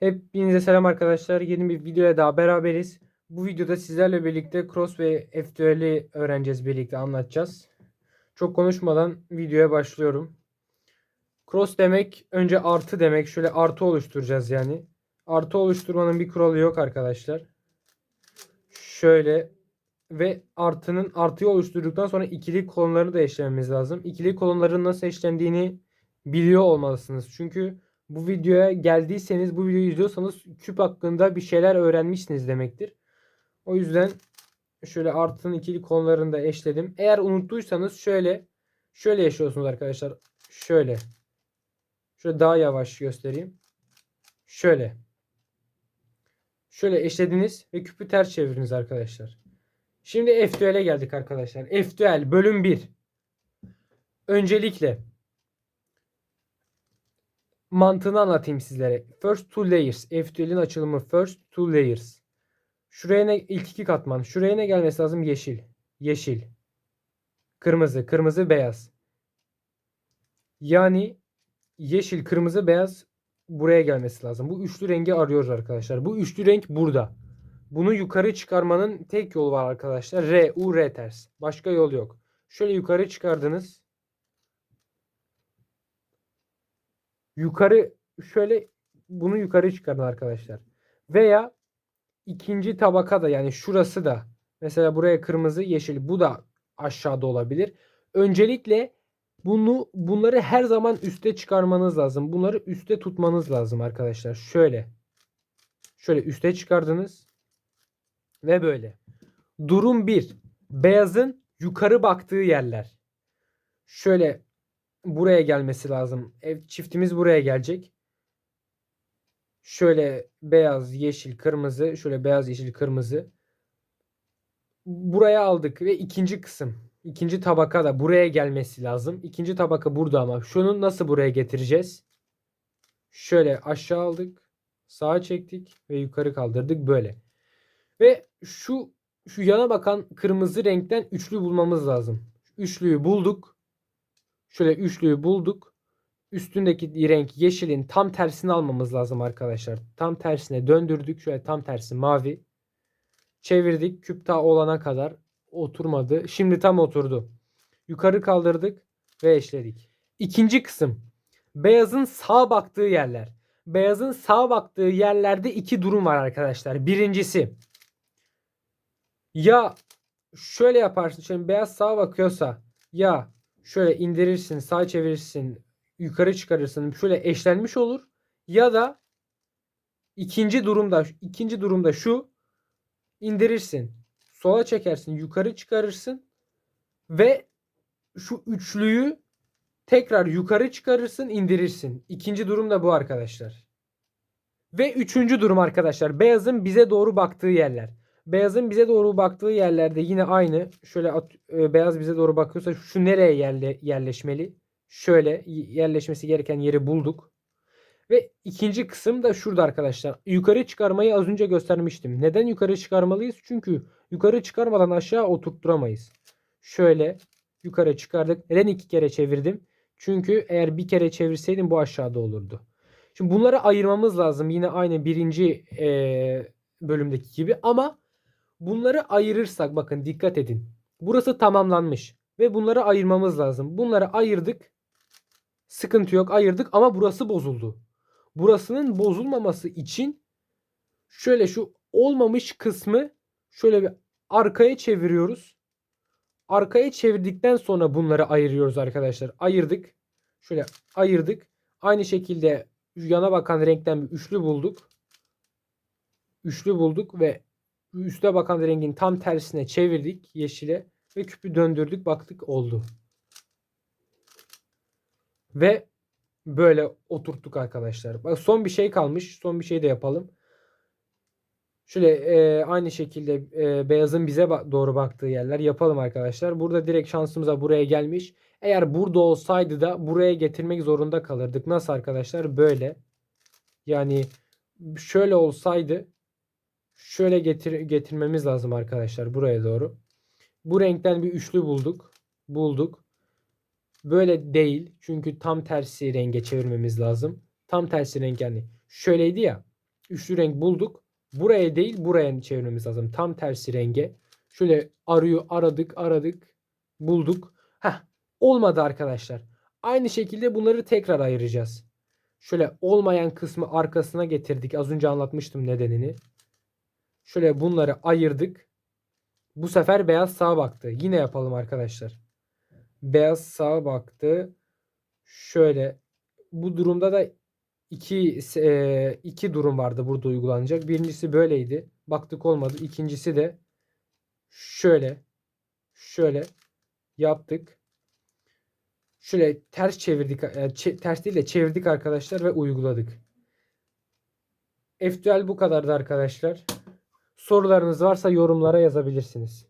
Hepinize selam arkadaşlar. Yeni bir videoya daha beraberiz. Bu videoda sizlerle birlikte Cross ve F2L'i öğreneceğiz birlikte anlatacağız. Çok konuşmadan videoya başlıyorum. Cross demek önce artı demek. Şöyle artı oluşturacağız yani. Artı oluşturmanın bir kuralı yok arkadaşlar. Şöyle ve artının artıyı oluşturduktan sonra ikili kolonları da eşlememiz lazım. İkili kolonların nasıl eşlendiğini biliyor olmalısınız. Çünkü bu videoya geldiyseniz, bu videoyu izliyorsanız küp hakkında bir şeyler öğrenmişsiniz demektir. O yüzden şöyle artının ikili konularını da eşledim. Eğer unuttuysanız şöyle şöyle yaşıyorsunuz arkadaşlar. Şöyle. Şöyle daha yavaş göstereyim. Şöyle. Şöyle eşlediniz ve küpü ters çeviriniz arkadaşlar. Şimdi F2L'e geldik arkadaşlar. F2L bölüm 1. Öncelikle mantığını anlatayım sizlere. First two layers. F2L'in açılımı first two layers. Şuraya ne ilk iki katman. Şuraya ne gelmesi lazım? Yeşil. Yeşil. Kırmızı, kırmızı, beyaz. Yani yeşil, kırmızı, beyaz buraya gelmesi lazım. Bu üçlü rengi arıyoruz arkadaşlar. Bu üçlü renk burada. Bunu yukarı çıkarmanın tek yolu var arkadaşlar. R, U, R ters. Başka yol yok. Şöyle yukarı çıkardınız. Yukarı şöyle bunu yukarı çıkarın arkadaşlar. Veya ikinci tabaka da yani şurası da mesela buraya kırmızı yeşil bu da aşağıda olabilir. Öncelikle bunu bunları her zaman üste çıkarmanız lazım. Bunları üste tutmanız lazım arkadaşlar. Şöyle. Şöyle üste çıkardınız. Ve böyle. Durum 1. Beyazın yukarı baktığı yerler. Şöyle buraya gelmesi lazım. Ev çiftimiz buraya gelecek. Şöyle beyaz, yeşil, kırmızı, şöyle beyaz, yeşil, kırmızı. Buraya aldık ve ikinci kısım, ikinci tabaka da buraya gelmesi lazım. İkinci tabaka burada ama şunu nasıl buraya getireceğiz? Şöyle aşağı aldık, sağa çektik ve yukarı kaldırdık böyle. Ve şu şu yana bakan kırmızı renkten üçlü bulmamız lazım. Üçlüyü bulduk. Şöyle üçlüyü bulduk. Üstündeki renk yeşilin tam tersini almamız lazım arkadaşlar. Tam tersine döndürdük. Şöyle tam tersi mavi. Çevirdik. Küp ta olana kadar oturmadı. Şimdi tam oturdu. Yukarı kaldırdık ve eşledik. İkinci kısım. Beyazın sağ baktığı yerler. Beyazın sağ baktığı yerlerde iki durum var arkadaşlar. Birincisi ya şöyle yaparsın. Şimdi beyaz sağa bakıyorsa ya şöyle indirirsin, sağa çevirirsin, yukarı çıkarırsın. Şöyle eşlenmiş olur. Ya da ikinci durumda ikinci durumda şu indirirsin. Sola çekersin, yukarı çıkarırsın ve şu üçlüyü tekrar yukarı çıkarırsın, indirirsin. İkinci durum da bu arkadaşlar. Ve üçüncü durum arkadaşlar. Beyazın bize doğru baktığı yerler. Beyazın bize doğru baktığı yerlerde yine aynı. Şöyle at, e, beyaz bize doğru bakıyorsa şu nereye yerle, yerleşmeli? Şöyle yerleşmesi gereken yeri bulduk. Ve ikinci kısım da şurada arkadaşlar. Yukarı çıkarmayı az önce göstermiştim. Neden yukarı çıkarmalıyız? Çünkü yukarı çıkarmadan aşağı oturtturamayız. Şöyle yukarı çıkardık. Neden iki kere çevirdim? Çünkü eğer bir kere çevirseydim bu aşağıda olurdu. Şimdi bunları ayırmamız lazım. Yine aynı birinci e, bölümdeki gibi. Ama bunları ayırırsak bakın dikkat edin. Burası tamamlanmış. Ve bunları ayırmamız lazım. Bunları ayırdık. Sıkıntı yok ayırdık ama burası bozuldu. Burasının bozulmaması için şöyle şu olmamış kısmı şöyle bir arkaya çeviriyoruz. Arkaya çevirdikten sonra bunları ayırıyoruz arkadaşlar. Ayırdık. Şöyle ayırdık. Aynı şekilde yana bakan renkten bir üçlü bulduk. Üçlü bulduk ve üste bakan rengin tam tersine çevirdik yeşile ve küpü döndürdük baktık oldu. Ve böyle oturttuk arkadaşlar. Bak son bir şey kalmış. Son bir şey de yapalım. Şöyle e, aynı şekilde e, beyazın bize ba- doğru baktığı yerler yapalım arkadaşlar. Burada direkt şansımıza buraya gelmiş. Eğer burada olsaydı da buraya getirmek zorunda kalırdık. Nasıl arkadaşlar? Böyle. Yani şöyle olsaydı şöyle getir getirmemiz lazım arkadaşlar buraya doğru. Bu renkten bir üçlü bulduk. Bulduk. Böyle değil. Çünkü tam tersi renge çevirmemiz lazım. Tam tersi renk yani. Şöyleydi ya. üçlü renk bulduk. Buraya değil buraya çevirmemiz lazım. Tam tersi renge. Şöyle arıyor aradık aradık bulduk. Heh olmadı arkadaşlar. Aynı şekilde bunları tekrar ayıracağız. Şöyle olmayan kısmı arkasına getirdik. Az önce anlatmıştım nedenini. Şöyle bunları ayırdık. Bu sefer beyaz sağa baktı. Yine yapalım arkadaşlar. Beyaz sağa baktı. Şöyle bu durumda da iki e, iki durum vardı burada uygulanacak. Birincisi böyleydi. Baktık olmadı. İkincisi de şöyle şöyle yaptık. Şöyle ters çevirdik. e, ters değil de çevirdik arkadaşlar ve uyguladık. FTL bu kadardı arkadaşlar. Sorularınız varsa yorumlara yazabilirsiniz.